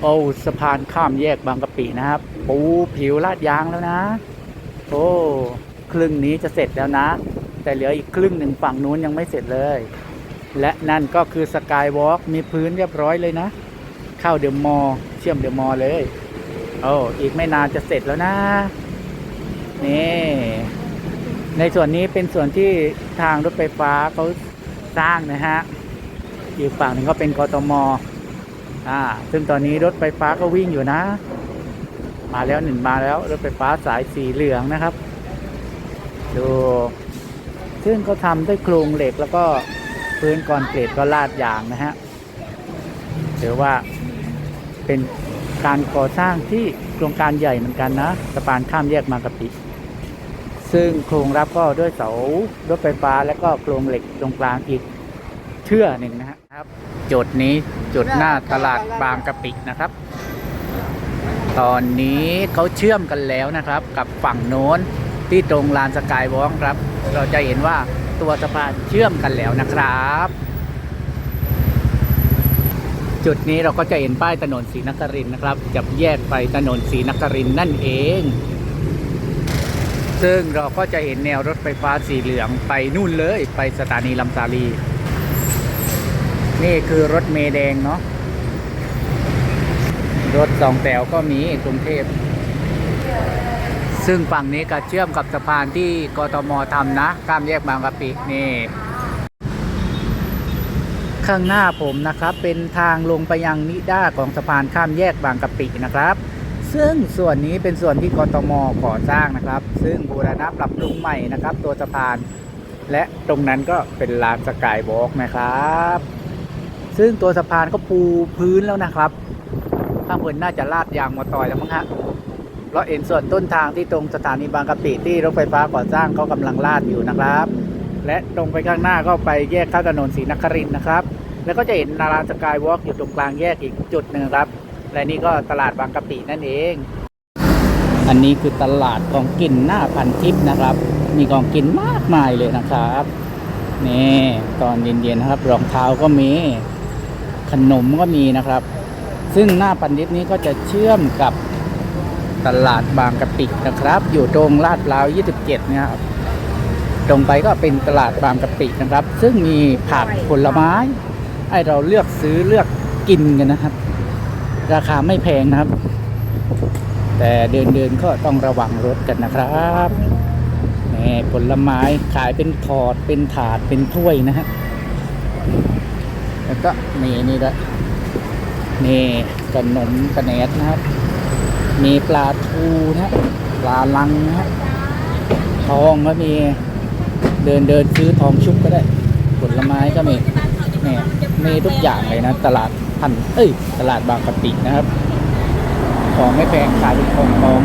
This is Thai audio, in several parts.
โอ้สะพานข้ามแยกบางกะปินะครับ ปูผิวลาดยางแล้วนะ โอ้ครึ่งนี้จะเสร็จแล้วนะ แต่เหลืออีกครึ่งหนึ่งฝั่งนู้นยังไม่เสร็จเลย และนั่นก็คือสกายวอล์กมีพื้นเรียบร้อยเลยนะ เข้าเดอะมอลเชื่อมเดอะมอลเลยโอ้อีกไม่นานจะเสร็จแล้วนะ นี่ ในส่วนนี้เป็นส่วนที่ทางรถไฟฟ้าเขาสร้างนะฮะ อีกฝั่งหนึ่งก็เป็นกทม อ่าซึ่งตอนนี้รถไฟฟ้าก็วิ่งอยู่นะ มาแล้วหนึ่งมาแล้วรถไฟฟ้าสายสีเหลืองนะครับ ดู ซึ่งเขาทำด้วยโครงเหล็กแล้วก็พื้นคอนกรีตก็ลาดยางนะฮะถือว่าเป็นการก่อสร้างที่โครงการใหญ่เหมือนกันนะสะพานข้ามแยกมากะปิ ซึ่งโครงรับก็ด้วยเสารถไฟฟ้าและก็โครงเหล็กตรงกลางอีกเชื่อหนึ่งนะฮะ ครับ จุดนี้จุดหน้าตลาดบางกะปินะครับ ตอนนี้เขาเชื่อมกันแล้วนะครับ กับฝั่งโน้นที่ตรงลานสกายวอล์กครับ เราจะเห็นว่าตัวสะพานเชื่อมกันแล้วนะครับ จุดนี้เราก็จะเห็นป้ายถนนศรีนครินทร์นะครับจะแยกไปถนนศรีนครินทร์นั่นเอง ซึ่งเราก็จะเห็นแนวรถไฟฟ้าสีเหลืองไปนู่นเลยไปสถานีลำสาลี นี่คือรถเมล์แดงเนาะรถสองแถวก็มีกรุงเทพ ซึ่งฝั่งนี้ก็เชื่อมกับสะพานที่กทมทำนะข้ามแยกบางกะปินี่ ข้างหน้าผมนะครับ เป็นทางลงไปยังนิด้าของสะพานข้ามแยกบางกะปินะครับ ซึ่งส่วนนี้เป็นส่วนที่กทมก่อสร้างนะครับ ซึ่งบูรณะปรับปรุงใหม่นะครับ ตัวสะพาน และตรงนั้นก็เป็นลานสกายวอล์กนะครับ ซึ่งตัวสะพานก็ปูพื้นแล้วนะครับ ข้างบนน่าจะลาดยางมาต่อยแล้วมั้งฮะเราเห็นส่วนต้นทางที่ตรงสถานีบางกะปิที่รถไฟฟ้าก่อสร้างเขากำลังลาดอยู่นะครับ และตรงไปข้างหน้าก็ไปแยกข้าถนนศรีนครินนะครับ แล้วก็จะเห็นนาราสกายวอล์กอยู่ตรงกลางแยกอีกจุดหนึ่งครับ และนี่ก็ตลาดบางกะปินั่นเอง อันนี้คือตลาดของกินหน้าพันทิพย์นะครับ มีของกินมากมายเลยนะครับนี่ตอนเย็นๆนะครับรองเท้าก็มี ขนมก็มีนะครับ ซึ่งหน้าพันทิพย์นี้ก็จะเชื่อมกับตลาดบางกะปินะครับ อยู่ตรงลาดพร้าว 27นะครับ ตรงไปก็เป็นตลาดบางกะปินะครับ ซึ่งมีผักผลไม้ ให้เราเลือกซื้อเลือกกินกันนะครับ ราคาไม่แพงนะครับ แต่เดินเดินๆก็ต้องระวังรถกันนะครับนี่ผลไม้ขายเป็นถอดเป็นถาดเป็นถ้วยนะฮะ แล้วก็มีนี่ละนี่ขนมกระแหนดนะครับ มีปลาทูนะปลาลังนะฮะทองก็มีเดินเดินซื้อทองชุบก็ได้ ผลไม้ก็มีเนี่ยมีทุกอย่างเลยนะ ตลาดพันเอ้ย ตลาดบางกะปินะครับ ของไม่แพงขายเป็นของทอง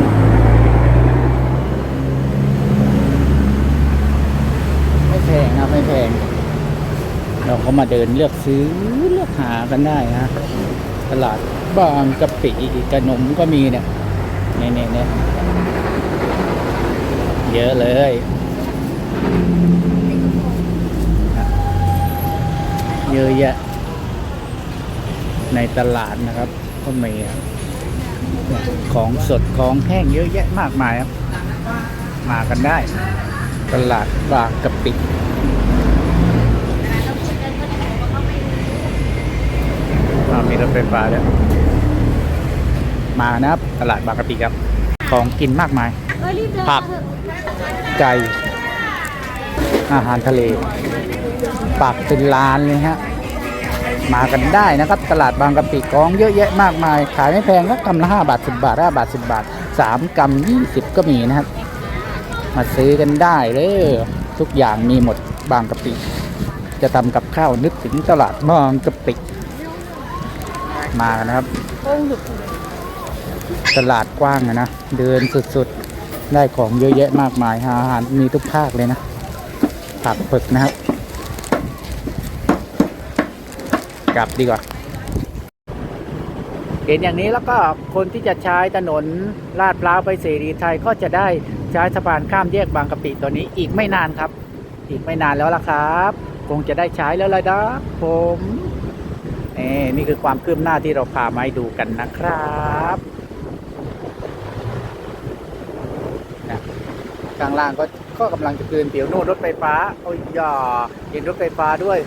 ไม่แพงนะไม่แพง เรา ก็มาเดินเลือกซื้อเลือกหากันได้นะตลาดบางกะปิขนมก็มีเนี่ยเนี่ยเนี่ยเนี่ยเยอะเลยเยอะแยะ ในตลาดนะครับ ก็มีของสดของแห้งเยอะแยะมากมายครับ มากันได้ ตลาดบางกะปิอ่า มีรถไฟฟ้าแล้วยมานะครับ ตลาดบางกะปิครับ ของกินมากมาย ผัก ไก่ อาหารทะเลปักเป็นร้านเลยฮะ มากันได้นะครับ ตลาดบางกะปิกองเยอะแยะมากมาย ขายไม่แพงก็กำละห้าบาทสิบาทห้าบาทสิบาทสามกำยี่สิบก็มีนะครับ มาซื้อกันได้เลยทุกอย่างมีหมดบางกะปิ จะทำกับข้าวนึกถึงตลาดบางกะปิ มากันนะครับ ตลาดกว้างอะนะ เดินสุดๆ ได้ของเยอะแยะมากมายอาหารมีทุกภาคเลยนะ ผักผึกนะครับ กลับดีกว่า เห็นอย่างนี้แล้วก็คนที่จะใช้ถนนลาดพร้าวไปเสรีไทยก็จะได้ใช้สะพานข้ามแยกบางกะปิตัวนี้อีกไม่นานครับ อีกไม่นานแล้วล่ะครับ คงจะได้ใช้แล้วละนะผม นี่นี่คือความคืบหน้าที่เราพามาให้ดูกันนะครับนะข้างล่างก็ก็กำลังจะคืนเดี๋ยวโน่นรถไฟฟ้า โอ้ยอย่าเห็นรถไฟฟ้าด้วย